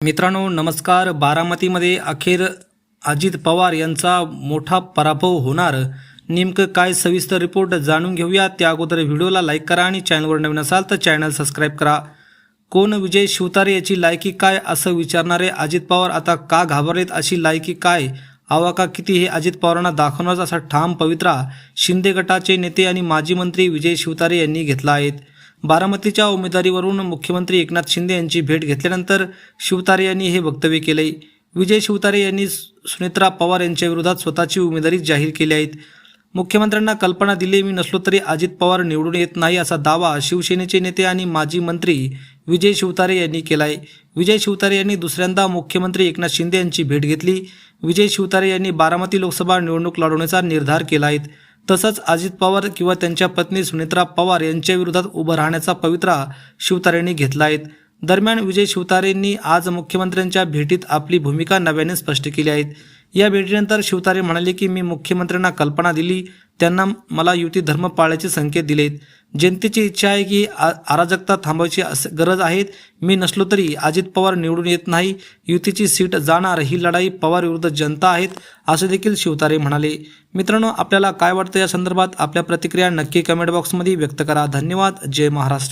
मित्रांनो नमस्कार. बारामतीमध्ये अखेर अजित पवार यांचा मोठा पराभव होणार. नेमकं काय सविस्तर रिपोर्ट जाणून घेऊया. त्या अगोदर व्हिडिओला लाईक करा आणि चॅनलवर नवीन असाल तर चॅनल सबस्क्राईब करा. कोण विजय शिवतारे याची लायकी काय असं विचारणारे अजित पवार आता का घाबरलेत अशी लायकी काय? आवाका किती हे अजित पवारांना दाखवणार असा ठाम पवित्रा शिंदे गटाचे नेते आणि माजी मंत्री विजय शिवतारे यांनी घेतला आहेत बारामतीच्या उमेदवारीवरून मुख्यमंत्री एकनाथ शिंदे यांची भेट घेतल्यानंतर शिवतारे यांनी हे वक्तव्य केले. विजय शिवतारे यांनी सुनेत्रा पवार यांच्या विरोधात स्वतःची उमेदवारी जाहीर केली आहेत मुख्यमंत्र्यांना कल्पना दिली मी नसलो तरी अजित पवार निवडून येत नाही असा दावा शिवसेनेचे नेते आणि माजी मंत्री विजय शिवतारे यांनी केला आहे विजय शिवतारे यांनी दुसऱ्यांदा मुख्यमंत्री एकनाथ शिंदे यांची भेट घेतली. विजय शिवतारे यांनी बारामती लोकसभा निवडणूक लढवण्याचा निर्धार केला आहे तसंच अजित पवार किंवा त्यांच्या पत्नी सुनेत्रा पवार यांच्या विरोधात उभं राहण्याचा पवित्रा शिवतारेंनी घेतला आहे. दरम्यान विजय शिवतारेंनी आज मुख्यमंत्र्यांच्या भेटीत आपली भूमिका नव्याने स्पष्ट केली आहे. या भेटीनंतर शिवतारे म्हणाले की मी मुख्यमंत्र्यांना कल्पना दिली. त्यांना मला युती धर्म पाळायचे संकेत दिलेत. जनतेची इच्छा आहे की आ- अराजकता थांबवायची अस- गरज आहे. मी नसलो तरी अजित पवार निवडून येत नाही. युतीची सीट जाणार ही लढाई पवार विरुद्ध जनता आहेत असं देखील शिवतारे म्हणाले. मित्रांनो आपल्याला काय वाटतं या संदर्भात? आपल्या प्रतिक्रिया नक्की कमेंट बॉक्समध्ये व्यक्त करा. धन्यवाद. जय महाराष्ट्र.